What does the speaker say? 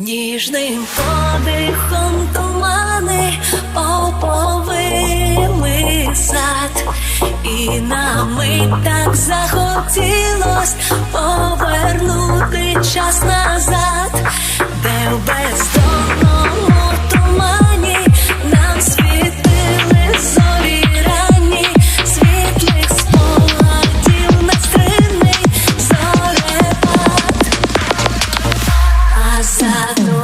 Ніжним подихом тумани оповили сад, і нам так захотілось повернути час назад, де в бездні I've